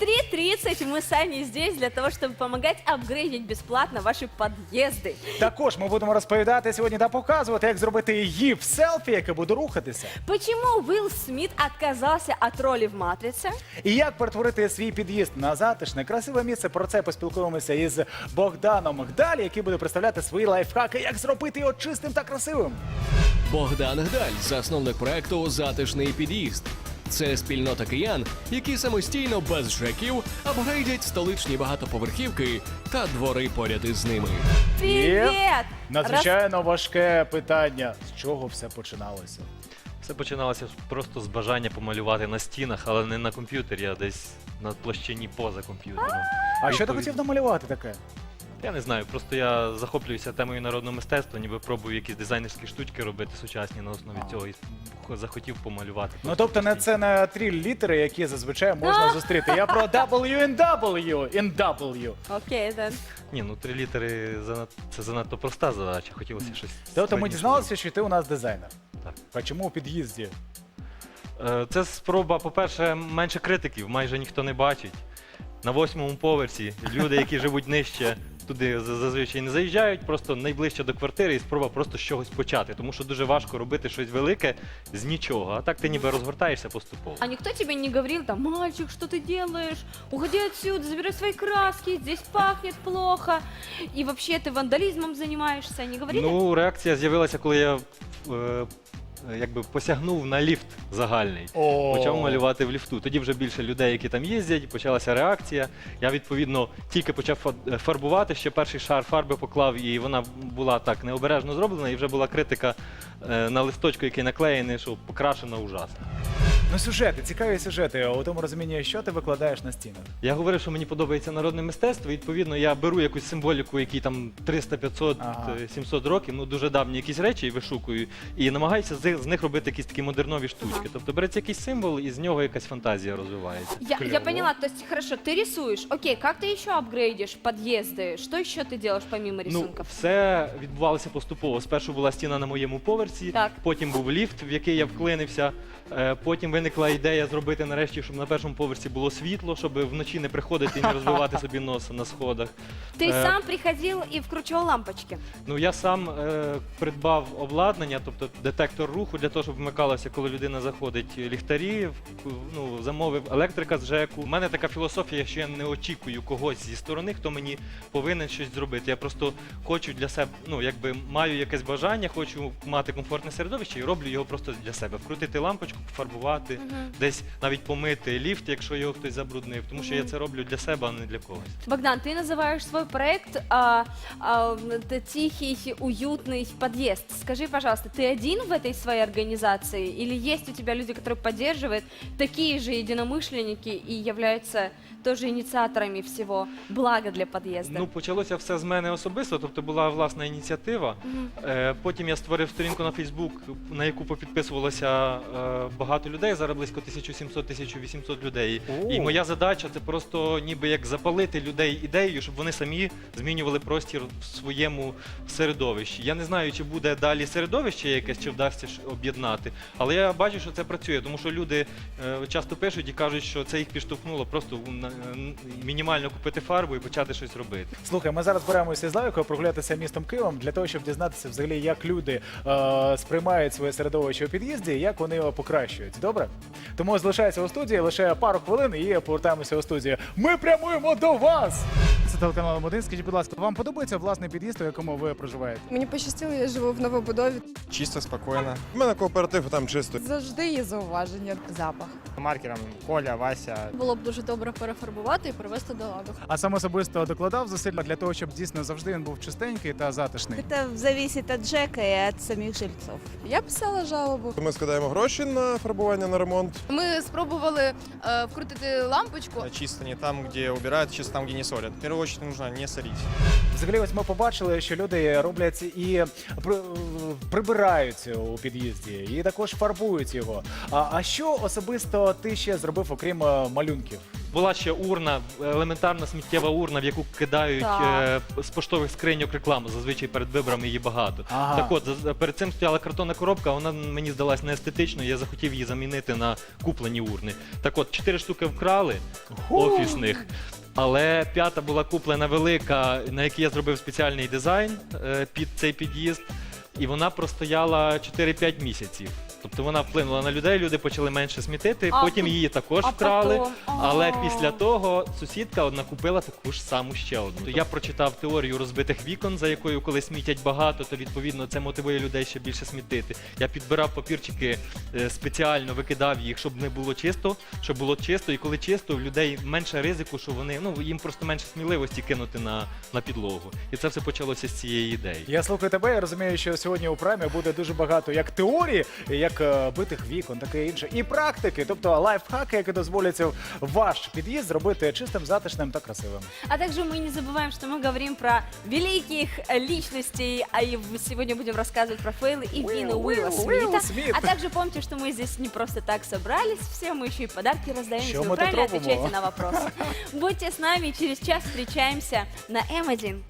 3.30 мы с Аней здесь для того, чтобы помогать апгрейдить бесплатно ваши подъезды. Також ми будемо розповідати сьогодні та показувати, як зробити гіп селфі, яке буде рухатися. Почему Уилл Смит отказался от роли в «Матрице»? І як перетворити свій під'їзд на затишне, красиве місце. Про це поспілкуємося із Богданом Гдалі, який буде представляти свої лайфхаки, як зробити його чистим та красивим. Богдан Гдаль, засновник проекту Затишний під'їзд. Це спільнота киян, які самостійно без жеків апгрейдять столичні багатоповерхівки та двори поряд із ними. Привет! Надзвичайно важке питання. З чого все починалося? Все починалося просто з бажання помалювати на стінах, але не на комп'ютері, а десь на площині поза комп'ютером. А що ти хотів намалювати таке? Я не знаю, просто я захоплююся темою народного мистецтва, ніби пробую якісь дизайнерські штучки робити сучасні на основі А. цього і захотів помалювати. Ну тобто не це не трі літери, які зазвичай можна зустріти. Я про W and W in W. Окей, да. Ні, ну три літери занад... це занадто проста задача. Хотілося щось. Тобто ми дізналися, що ти у нас дизайнер. Так. А чому у під'їзді? Е, Це спроба, по-перше, менше критиків, майже ніхто не бачить. На восьмому поверсі люди, які живуть нижче, туди зазвичай не заїжджають, просто найближче до квартири і спроба просто з чогось почати. Тому що дуже важко робити щось велике з нічого. А так ти ніби розгортаєшся поступово. А никто тебе не говорил, там, мальчик, что ты делаешь? Уходи отсюда, забирай свои краски, здесь пахнет плохо. И вообще ты вандализмом занимаешься, не говорили? Ну, реакція з'явилася, коли я е, якби посягнув на ліфт загальний. О. Почав малювати в ліфту. Тоді вже більше людей, які там їздять, почалася реакція. Я відповідно тільки почав фарбувати, ще перший шар фарби поклав, і вона була так необережно зроблена, і вже була критика е, на листочку, який наклеєний, що покрашено ужасно. Ну, сюжети, цікаві сюжети. У тому розумінні, що ти викладаєш на стінах. Я говорив, що мені подобається народне мистецтво. і, Відповідно, я беру якусь символіку, якій там 300, 500, Ага. е, 700 років, ну дуже давні якісь речі і вишукую, і намагаюся з, з них робити якісь такі модернові штучки. Ага. Тобто береться якийсь символ, і з нього якась фантазія розвивається. Я, я Клево. поняла, то есть хорошо, ты рисуешь. Окей, как ты еще апгрейдишь подъезды? Что еще ты делаешь помимо Ну, рисунков? все відбувалося поступово. Спершу була стіна на моєму поверсі, Так. потім був ліфт, в який я вклинився. Е, Потім виникла ідея зробити нарешті, щоб на першому поверсі було світло, щоб вночі не приходити і не розбивати собі носа на сходах. Ты э, сам приходил и вкручивал лампочки. Ну я сам е, придбав обладнання, тобто детектор руху для того, щоб вмикалося, коли людина заходить ліхтарі. в- Ну замовив електрика з ЖЕКу. У мене така філософія, що я не очікую когось зі сторони, хто мені повинен щось зробити. Я просто хочу для себе, ну якби маю якесь бажання, хочу мати комфортне середовище і роблю його просто для себе. Вкрутити лампочку, пофарбувати, десь навіть помити ліфт, якщо його хтось забруднив. Тому що я це роблю для себе, а не для когось. Богдан, ты называешь свой проект а, а, это тихий, уютный подъезд. Скажи, пожалуйста, ты один в этой своей организации или есть у тебя люди, которые поддерживают, такие же единомышленники и являются тоже инициаторами всего блага для подъезда? Ну, почалося все з мене особисто, тобто була власна ініціатива. Мгм. Е, Потім я створив сторінку на Фейсбук, на яку попідписувалося е, багато людей. Зараз близько 1700-1800 людей. О. І моя задача це просто ніби як запалити людей ідеєю, щоб вони самі змінювали простір в своєму середовищі. Я не знаю, чи буде далі середовище якесь, чи вдасться об'єднати. Але я бачу, що це працює, тому що люди е, часто пишуть і кажуть, що це їх підштовхнуло просто на- н- мінімально купити фарбу і почати щось робити. Слухай, ми зараз беремося з Лавікою прогулятися містом Києвом для того, щоб дізнатися взагалі, як люди е, сприймають своє середовище у під'їзді і як вони його покращують. Добре? Тому залишається у студії лише пару хвилин і повертаємося у студію. Ми прямуємо до вас! Це телеканал М1. Скажіть, будь ласка, вам подобається власний під'їзд, у якому ви проживаєте? Мені пощастило, я живу в новобудові. Чисто, спокійно. У мене кооператив там чисто. Завжди є зауваження. Запах. маркером Коля, Вася. Було б дуже добре перефарбувати і привести до ладу. А сам особисто докладав зусиль для того, щоб дійсно завжди він був чистенький та затишний. Это зависит от ЖЭКа и от самих жильцов. Я писала жалобу. Ми складаємо гроші на фарбування на ремонт. Ми спробували е, вкрутити лампочку. Чисто не там, где убирают, чисто там, где не солят. В первую очередь нужно не солить. Взагалі, ось ми побачили, що люди роблять і при- прибирають у під'їзді, і також фарбують його. А, а що особисто ти ще зробив, окрім е, малюнків? Була ще урна, елементарна сміттєва урна, в яку кидають Так. е, з поштових скриньок рекламу. Зазвичай перед виборами її багато. Ага. Так от, за- перед цим стояла картонна коробка, вона мені здалась неестетичною, я захотів її замінити на куплені урни. Так от, чотири штуки вкрали офісних. Але п'ята була куплена велика, на якій я зробив спеціальний дизайн е, під цей під'їзд, і вона простояла 4-5 місяців. Тобто вона вплинула на людей, люди почали менше смітити, А потім її також а вкрали. потом? Але після того сусідка одна купила таку ж саму ще одну. То я прочитав теорію розбитих вікон, за якою коли смітять багато, то відповідно це мотивує людей ще більше смітити. Я підбирав папірчики е, спеціально, викидав їх, щоб не було чисто, щоб було чисто, і коли чисто, в людей менше ризику, що вони ну їм просто менше сміливості кинути на, на підлогу. І це все почалося з цієї ідеї. Я слухаю тебе, я розумію, що сьогодні у праймі буде дуже багато як теорії, як е, битих вікон, таке інше, і практики, тобто лайфхаки, які дозволять ваш під'їзд зробити чистим, затишним та красивим. А также мы не забываем, что мы говорим про великих э, личностей, а и в- сегодня будем рассказывать про фейлы и Вина Уилла Уилл, Уилл Смита. Смит. А также помните, что мы здесь не просто так собрались, все мы еще и подарки раздаем, Что если мы вы тут правильно робимо? отвечаете на вопросы. Будьте с нами, через час встречаемся на М1.